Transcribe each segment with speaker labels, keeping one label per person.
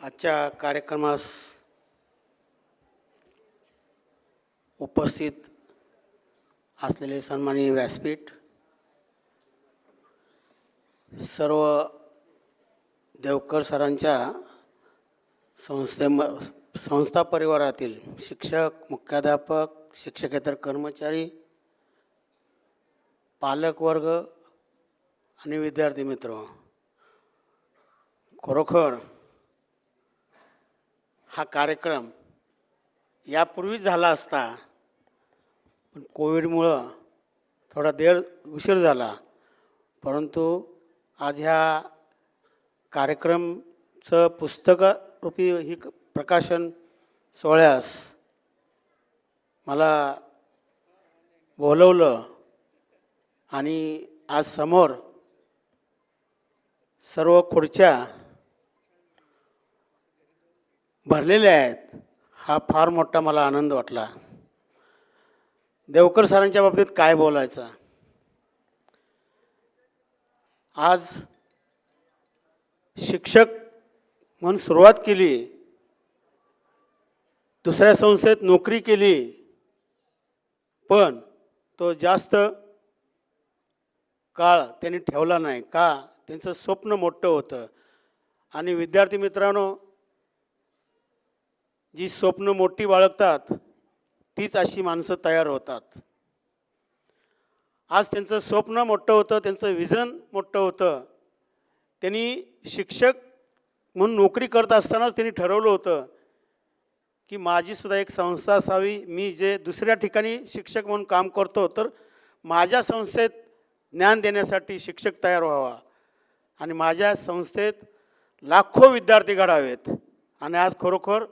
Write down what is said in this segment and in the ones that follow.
Speaker 1: आजच्या कार्यक्रमास उपस्थित असलेले सन्माननीय व्यासपीठ सर्व देवकर सरांच्या संस्थे संस्था परिवारातील शिक्षक मुख्याध्यापक शिक्षकेतर कर्मचारी पालकवर्ग आणि विद्यार्थी मित्र खरोखर हा कार्यक्रम यापूर्वीच झाला असता पण कोविडमुळं थोडा देर उशीर झाला. परंतु आज ह्या कार्यक्रमचं पुस्तकरूपी ही प्रकाशन सोहळ्यास मला बोलवलं आणि आज समोर सर्व खुर्च्या भरलेल्या आहेत. हा फार मोठा मला आनंद वाटला. देवकर सरांच्या बाबतीत काय बोलायचं? आज शिक्षक म्हणून सुरुवात केली. दुसऱ्या संस्थेत नोकरी केली. पण तो जास्त काळ त्यांनी ठेवला नाही. का? त्यांचं स्वप्न मोठं होतं. आणि विद्यार्थी मित्रांनो जी स्वप्न मोठी बाळगतात तीच अशी माणसं तयार होतात. आज त्यांचं स्वप्न मोठं होतं त्यांचं विजन मोठं होतं. त्यांनी शिक्षक म्हणून नोकरी करत असतानाच त्यांनी ठरवलं होतं की माझीसुद्धा एक संस्था असावी. मी जे दुसऱ्या ठिकाणी शिक्षक म्हणून काम करतो तर माझ्या संस्थेत ज्ञान देण्यासाठी शिक्षक तयार व्हावा. आणि माझ्या संस्थेत लाखो विद्यार्थी घडावेत. आणि आज खरोखर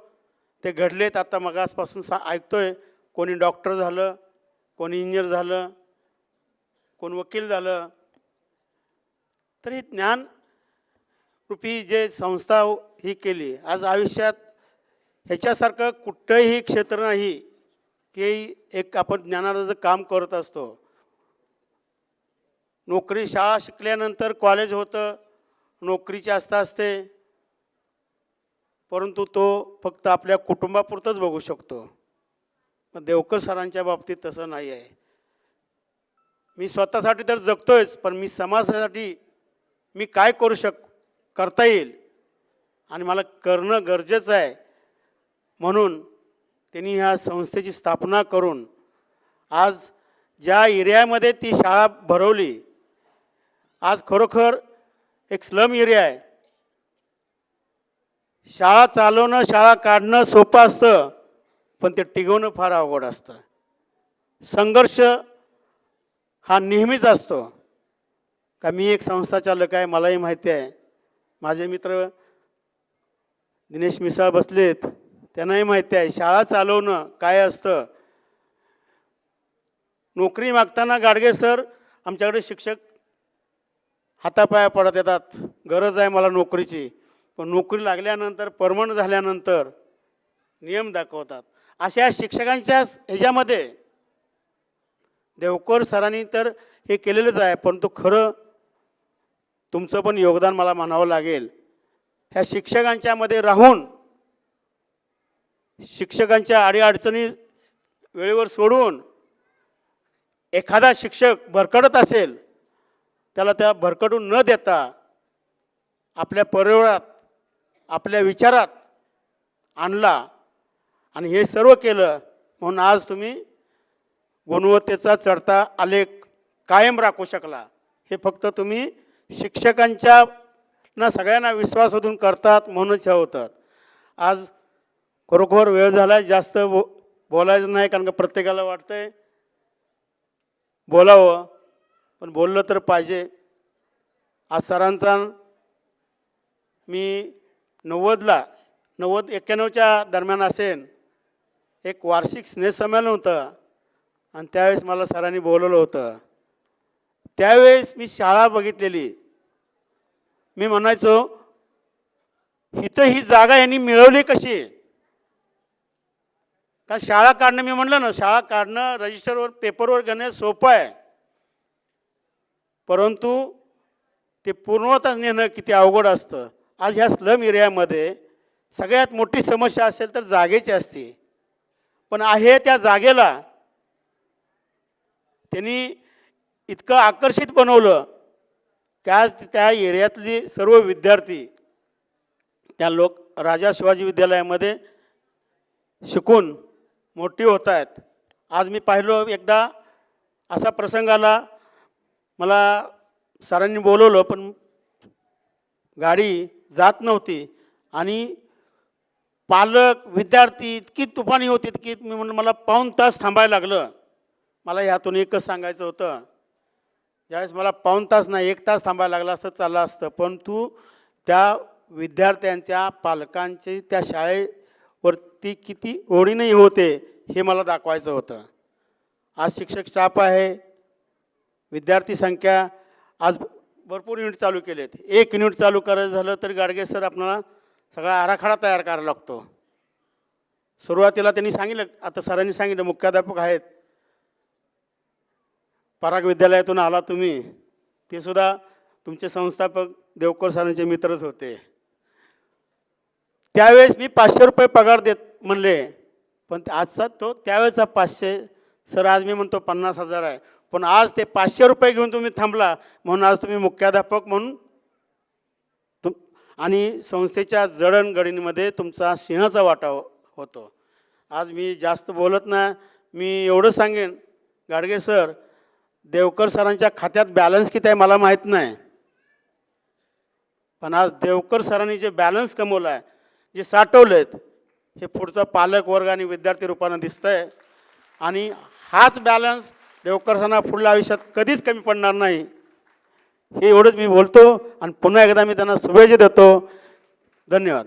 Speaker 1: ते घडलेत. आता मगासपासून सा ऐकतोय. कोणी डॉक्टर झालं कोणी इंजिनियर झालं कोण वकील झालं. तर ही ज्ञान रूपी जे संस्था ही केली आज आयुष्यात ह्याच्यासारखं कुठंही क्षेत्र नाही की एक आपण ज्ञानाचं काम करत असतो. नोकरी शाळा शिकल्यानंतर कॉलेज होतं नोकरीची आस्था असते परंतु तो फक्त आपल्या कुटुंबापुरतंच बघू शकतो. मग देवकर सरांच्या बाबतीत तसं नाही आहे. मी स्वतःसाठी तर जगतोयच पण मी समाजासाठी मी काय करू शक करता येईल? आणि मला करणं गरजेचं आहे. म्हणून त्यांनी ह्या संस्थेची स्थापना करून आज ज्या एरियामध्ये ती शाळा भरवली आज खरोखर एक स्लम एरिया आहे. शाळा चालवणं शाळा काढणं सोपं असतं पण ते टिकवणं फार अवघड असतं. संघर्ष हा नेहमीच असतो. का मी एक संस्था चालक आहे मलाही माहिती आहे. माझे मित्र दिनेश मिसाळ बसलेत त्यांनाही माहिती आहे शाळा चालवणं काय असतं? नोकरी मागताना गाडगे सर आमच्याकडे शिक्षक हातापाया पडत येतात. गरज आहे मला नोकरीची. पण नोकरी लागल्यानंतर परमनंट झाल्यानंतर नियम दाखवतात. अशा शिक्षकांच्या ह्याच्यामध्ये देवकर सरांनी तर हे केलेलंच आहे परंतु खरं तुमचं पण योगदान मला म्हणावं लागेल. ह्या शिक्षकांच्यामध्ये राहून शिक्षकांच्या अडीअडचणी वेळेवर सोडून एखादा शिक्षक भरकडत असेल त्याला त्या भरकटून न देता आपल्या परिवारात आपल्या विचारात आणला आणि हे सर्व केलं म्हणून आज तुम्ही गुणवत्तेचा चढता आलेख कायम राखू शकला. हे फक्त तुम्ही शिक्षकांच्या ना सगळ्यांना विश्वास विश्वासातून करतात म्हणूनच हे होतात. आज खरोखर वेळ झाला जास्त बो बोलायचं नाही कारण का प्रत्येकाला वाटतंय बोलावं पण बोललं तर पाहिजे. आज सरांचा मी नव्वदला नव्वद एक्क्याण्णवच्या दरम्यान असेल एक वार्षिक स्नेहसंमेलन होतं आणि त्यावेळेस मला सरांनी बोलवलं होतं. त्यावेळेस मी शाळा बघितलेली. मी म्हणायचो इथं ही जागा यांनी मिळवली कशी? का शाळा काढणं मी म्हणलं ना शाळा काढणं रजिस्टरवर पेपरवर घेणं सोपं आहे. परंतु ते पूर्णतः नेणं किती अवघड असतं. आज ह्या स्लम एरियामध्ये सगळ्यात मोठी समस्या असेल तर जागेची असते. पण आहे त्या जागेला त्यांनी इतकं आकर्षित बनवलं की आज त्या एरियातली सर्व विद्यार्थी त्या लोक राजा शिवाजी विद्यालयामध्ये शिकून मोठी होत आहेत आज मी पाहिलो एकदा असा प्रसंग आला मला सरांनी बोलवलं पण गाडी जात नव्हती. आणि पालक विद्यार्थी इतकी तुफानी होती की मी म्हणून मला पाऊण तास थांबायला लागलं. मला ह्यातून एकच सांगायचं होतं. ज्यावेळेस मला पाऊण तास नाही एक तास थांबायला लागला असतं चाललं असतं. पण तू त्या विद्यार्थ्यांच्या पालकांची त्या शाळेवरती किती ओढीनही होते हे मला दाखवायचं होतं. आज शिक्षक स्टाफ आहे. विद्यार्थी संख्या आज भरपूर युनिट चालू केलेत. एक युनिट चालू करायचं झालं तर गाडगे सर आपल्याला सगळा आराखडा तयार करायला लागतो. सुरुवातीला त्यांनी सांगितलं आता सरांनी सांगितलं मुख्याध्यापक आहेत. पराग विद्यालयातून आला तुम्ही. ते सुद्धा तुमचे संस्थापक देवकर सरांचे मित्रच होते. त्यावेळेस मी पाचशे रुपये पगार देत म्हणले. पण आजचा तो त्यावेळेचा पाचशे सर आज मी म्हणतो पन्नास हजार आहे. पण आज ते पाचशे रुपये घेऊन तुम्ही थांबला म्हणून आज तुम्ही मुख्याध्यापक म्हणून तुम आणि संस्थेच्या जडणघडणीमध्ये तुमचा सिंहाचा वाटा हो-, होतो. आज मी जास्त बोलत नाही मी एवढं सांगेन गाडगे सर देवकर सरांच्या खात्यात बॅलन्स किती आहे मला माहीत नाही. पण आज देवकर सरांनी जे बॅलन्स कमवला आहे जे साठवलेत हे पुढचा पालक वर्ग आणि विद्यार्थी रूपानं दिसतं आहे आणि हाच बॅलन्स देवकरसांना पुढल्या आयुष्यात कधीच कमी पडणार नाही. हे एवढंच मी बोलतो आणि पुन्हा एकदा मी त्यांना शुभेच्छा देतो. धन्यवाद.